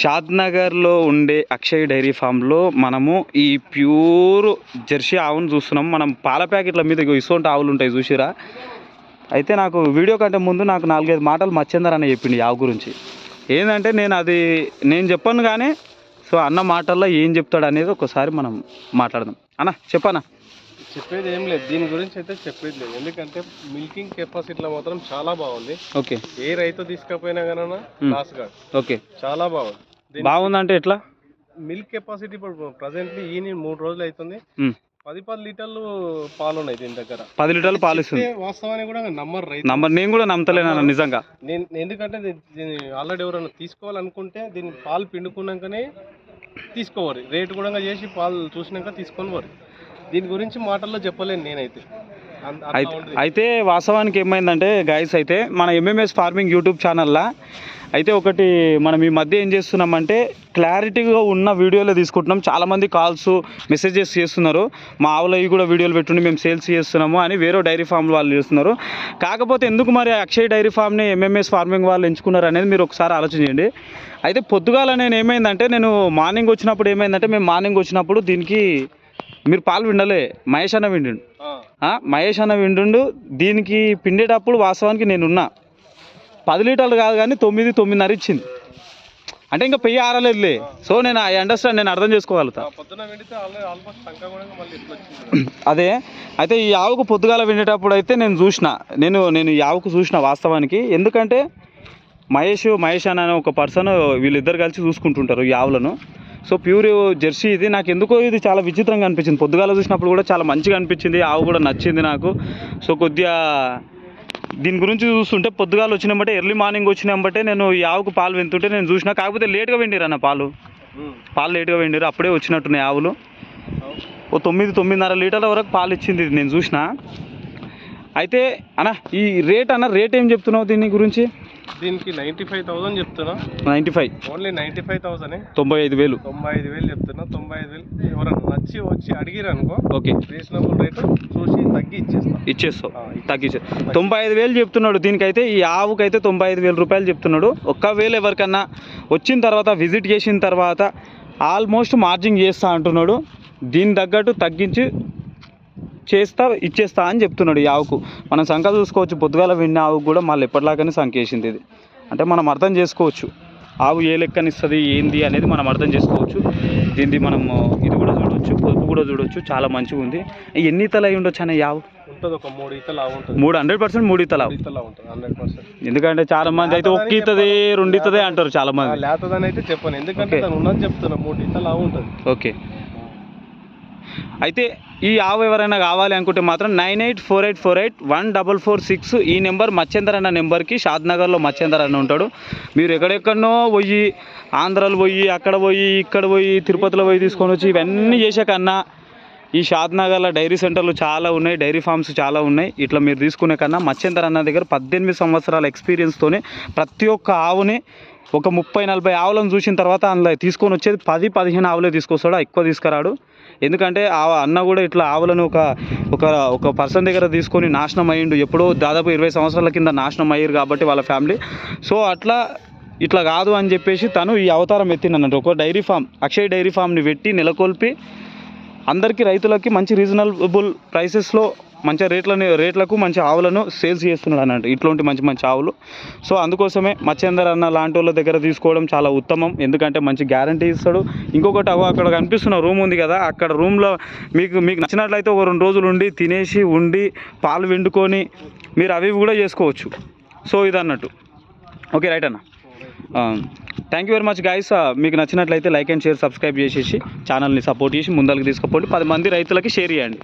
షాద్ నగర్లో ఉండే అక్షయ్ డైరీ ఫామ్లో మనము ఈ ప్యూర్ జెర్సీ ఆవును చూస్తున్నాం. మనం పాల ప్యాకెట్ల మీద ఇగో ఆవులు ఉంటాయి చూసిరా? అయితే నాకు వీడియో కంటే ముందు నాకు నాలుగైదు మాటలు మచ్చిందర్ అని చెప్పింది ఆవు గురించి. ఏంటంటే నేను అది నేను చెప్పాను కానీ సో అన్న మాటల్లో ఏం చెప్తాడు అనేది ఒకసారి మనం మాట్లాడదాం. అన్న చెప్పనా చెప్పేది ఏం లేదు. దీని గురించి అయితే చెప్పేది లేదు. ఎందుకంటే మిల్కింగ్ కెపాసిటీలో మాత్రం చాలా బాగుంది. ఓకే. ఏ రైతు తీసుకపోయినా కానీ Hmm. లాస్ కాదు ఓకే. చాలా బాగుంది. బాగుందంటే ఎట్లా? మిల్క్ కెపాసిటీ ఇప్పుడు ప్రజెంట్లీ ఈ మూడు రోజులు అవుతుంది. పది పది లీటర్లు పాలు ఉన్నాయి దీని దగ్గర. పది లీటర్లు పాలు ఇస్తుంది. వాస్తవానికి కూడా నమ్మరు రైతు. నంబర్ నేను కూడా నమ్మతలేను నిజంగా. నేను ఎందుకంటే దీన్ని ఆల్రెడీ ఎవరైనా తీసుకోవాలనుకుంటే దీన్ని పాలు పిండుకున్నాకనే తీసుకోవాలి. రేటు కూడా చేసి పాలు చూసినాక తీసుకొని పోరు దీని గురించి మాటల్లో చెప్పలేను నేనైతే. అయితే వాస్తవానికి ఏమైందంటే గైస్ అయితే మన ఎంఎంఎస్ ఫార్మింగ్ యూట్యూబ్ ఛానల్లో అయితే ఒకటి మనం ఈ మధ్య ఏం చేస్తున్నామంటే క్లారిటీగా ఉన్న వీడియోలో తీసుకుంటున్నాం. చాలామంది కాల్స్ మెసేజెస్ చేస్తున్నారు. మా ఆవులు అవి కూడా వీడియోలు పెట్టుండి మేము సేల్స్ చేస్తున్నాము అని వేరే డైరీ ఫామ్ వాళ్ళు చేస్తున్నారు. కాకపోతే ఎందుకు మరి అక్షయ్ డైరీ ఫామ్ని ఎంఎంఎస్ ఫార్మింగ్ వాళ్ళు ఎంచుకున్నారు అనేది మీరు ఒకసారి ఆలోచించండి అయితే పొద్దుగాల నేను ఏమైందంటే నేను మార్నింగ్ వచ్చినప్పుడు ఏమైందంటే మేము మార్నింగ్ వచ్చినప్పుడు దీనికి మీరు పాలు విండలే మహేష్ అన్న విండు మహేష్ అన్న వింటుండు దీనికి పిండేటప్పుడు వాస్తవానికి నేనున్నా పది లీటర్లు కాదు కానీ తొమ్మిది తొమ్మిదిన్నర ఇచ్చింది. అంటే ఇంకా పెయ్యి ఆరలేదులే. సో నేను ఐ అండర్స్టాండ్ నేను అర్థం చేసుకోగలుగుతా. అదే. అయితే ఈ ఆవుకు పొద్దుగాల వినేటప్పుడు అయితే నేను చూసిన. నేను నేను ఈ ఆవుకు చూసిన వాస్తవానికి. ఎందుకంటే మహేష్ మహేష్ అన్న అనే ఒక పర్సన్ వీళ్ళిద్దరు కలిసి చూసుకుంటుంటారు ఈ ఆవులను. సో ప్యూర్ జెర్సీ ఇది. నాకు ఎందుకో ఇది చాలా విచిత్రంగా అనిపించింది. పొద్దుగాల చూసినప్పుడు కూడా చాలా మంచిగా అనిపించింది. ఆవు కూడా నచ్చింది నాకు. సో కొద్దిగా దీని గురించి చూస్తుంటే పొద్దుగాల వచ్చినామంటే ఎర్లీ మార్నింగ్ వచ్చినామంటే నేను ఈ ఆవుకు పాలు వెంతుంటే నేను చూసిన కాకపోతే లేట్గా వెండిరు అన్న పాలు. పాలు లేట్గా వెండిరు అప్పుడే వచ్చినట్టున్నాయి ఆవులు. ఓ తొమ్మిది తొమ్మిదిన్నర లీటర్ల వరకు పాలు ఇచ్చింది ఇది నేను చూసిన. అయితే అన్న ఈ రేట్ అన్న రేట్ ఏం చెప్తున్నావు దీని గురించి? దీనికి నైంటీ ఫైవ్ థౌసండ్ చెప్తున్నా. Ninety five. Only ninety five thousand తొంభై ఐదు వేలు. తొంభై ఐదు వేలు చెప్తున్నా. తొంభై ఐదు వేలు ఎవరైనా నచ్చి వచ్చి అడిగిరు అనుకో ఓకే. రీజనబుల్ రేటు చూసి తగ్గి ఇచ్చేస్తా ఇచ్చేస్తా. తగ్గించే తొంభై ఐదు వేలు చెప్తున్నాడు దీనికైతే ఈ ఆవుకైతే తొంభై ఐదు వేల రూపాయలు చెప్తున్నాడు. ఒక్కవేళ ఎవరికన్నా వచ్చిన తర్వాత విజిట్ చేసిన తర్వాత ఆల్మోస్ట్ మార్జింగ్ చేస్తా అంటున్నాడు. దీని తగ్గట్టు తగ్గించి చేస్తా ఇచ్చేస్తా అని చెప్తున్నాడు ఈ ఆవుకు. మనం సంఖ చూసుకోవచ్చు పొద్దుగాల విన్న ఆవుకు కూడా మళ్ళీ ఎప్పటిలాగానే సంఖ వేసింది ఇది. అంటే మనం అర్థం చేసుకోవచ్చు ఆవు ఏ లెక్కనిస్తుంది ఏంది అనేది మనం అర్థం చేసుకోవచ్చు. దీన్ని మనం ఇది కూడా చూడొచ్చు పొదుపు కూడా చూడొచ్చు చాలా మంచిగా ఉంది. ఎన్ని ఈతలు అయి ఉండొచ్చు అనే ఆవు? ఉంటుంది ఒక మూడు ఆవు ఉంటుంది. మూడు హండ్రెడ్ పర్సెంట్ మూడు ఉంటుంది హండ్రెడ్ పర్సెంట్. ఎందుకంటే చాలా మంది అయితే ఒక్క ఈతదే రెండు ఈతదే అంటారు చాలా మంది. లేతదని అయితే చెప్పాను. ఎందుకంటే ఉన్నది చెప్తున్నా మూడు ఆవు ఉంటుంది. ఓకే. అయితే ఈ ఆవు ఎవరైనా కావాలి అనుకుంటే మాత్రం nine eight four eight four eight one double four six ఈ నెంబర్ మచ్చేందర్ అన్న నెంబర్కి షాద్నగర్లో మచ్చేందర్ అన్న ఉంటాడు. మీరు ఎక్కడెక్కడనో పోయి ఆంధ్రాలో పోయి అక్కడ పోయి ఇక్కడ పోయి తిరుపతిలో పోయి తీసుకొని వచ్చి ఇవన్నీ చేసే కన్నా ఈ షాద్నగర్లో డైరీ సెంటర్లు చాలా ఉన్నాయి డైరీ ఫార్మ్స్ చాలా ఉన్నాయి. ఇట్లా మీరు తీసుకునే కన్నా మచ్చేందర్ అన్న దగ్గర పద్దెనిమిది సంవత్సరాల ఎక్స్పీరియన్స్తోనే ప్రతి ఒక్క ఆవుని ఒక ముప్పై నలభై ఆవులను చూసిన తర్వాత అందులో తీసుకొని వచ్చేది పది పదిహేను ఆవులే తీసుకొస్తాడు ఎక్కువ తీసుకురాడు. ఎందుకంటే ఆ అన్న కూడా ఇట్లా ఆవులను ఒక ఒక ఒక పర్సన్ దగ్గర తీసుకొని నాశనం అయ్యిండు. ఎప్పుడో దాదాపు ఇరవై సంవత్సరాల కింద నాశనం అయ్యారు కాబట్టి వాళ్ళ ఫ్యామిలీ. సో అట్లా ఇట్లా కాదు అని చెప్పేసి తను ఈ అవతారం ఎత్తిండన్నట్టు. ఒక డైరీ ఫామ్ అక్షయ్ డైరీ ఫామ్ని పెట్టి నెలకొల్పి అందరికీ రైతులకి మంచి రీజనబుల్ ప్రైసెస్లో మంచి రేట్లని రేట్లకు మంచి ఆవులను సేల్స్ చేస్తున్నాడు అన్నట్టు. ఇట్లాంటి మంచి మంచి ఆవులు. సో అందుకోసమే మచ్చేందర్ అన్న లాంటి వాళ్ళ దగ్గర తీసుకోవడం చాలా ఉత్తమం. ఎందుకంటే మంచి గ్యారంటీ ఇస్తాడు. ఇంకొకటి అగో అక్కడ కనిపిస్తున్న రూమ్ ఉంది కదా అక్కడ రూమ్లో మీకు మీకు నచ్చినట్లయితే ఒక రెండు రోజులు ఉండి తినేసి ఉండి పాలు వండుకొని మీరు అవి కూడా చేసుకోవచ్చు. సో ఇది అన్నట్టు ఓకే రైట్ అన్న. Thank you very much guys మీకు నచ్చినట్లయితే లైక్ అండ్ షేర్ సబ్స్క్రైబ్ చేసేసి ఛానల్ని సపోర్ట్ చేసి ముందరికి తీసుకుపోండి. పది మంది రైతులకి షేర్ చేయండి.